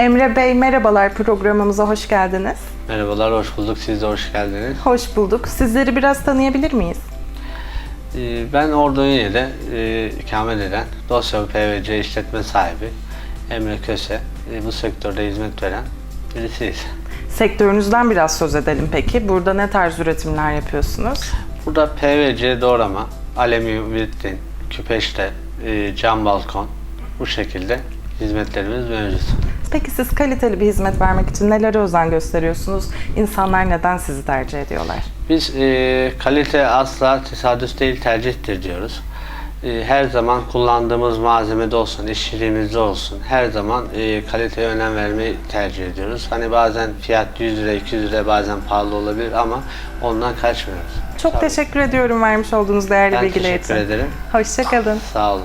Emre Bey merhabalar programımıza hoş geldiniz. Merhabalar, hoş bulduk. Siz de hoş geldiniz. Hoş bulduk. Sizleri biraz tanıyabilir miyiz? Ee, Ben Ordu Ünye'de e, ikamet eden dosya ve PVC işletme sahibi Emre Köse. E, bu sektörde hizmet veren birisiyiz. Sektörünüzden biraz söz edelim peki. Burada ne tarz üretimler yapıyorsunuz? Burada PVC doğrama, alüminyum vitrin, küpeşte, e, cam balkon bu şekilde hizmetlerimiz mevcut. Peki siz kaliteli bir hizmet vermek için nelere özen gösteriyorsunuz? İnsanlar neden sizi tercih ediyorlar? Biz e, kalite asla tesadüf değil tercihtir diyoruz. E, her zaman kullandığımız malzemede olsun, işçiliğimizde olsun her zaman e, kaliteye önem vermeyi tercih ediyoruz. Hani bazen fiyat 100 lira, 200 lira bazen pahalı olabilir ama ondan kaçmıyoruz. Çok Tabii. teşekkür ediyorum vermiş olduğunuz değerli Ben bilgiler teşekkür için. ederim. Hoşçakalın. Sağ olun.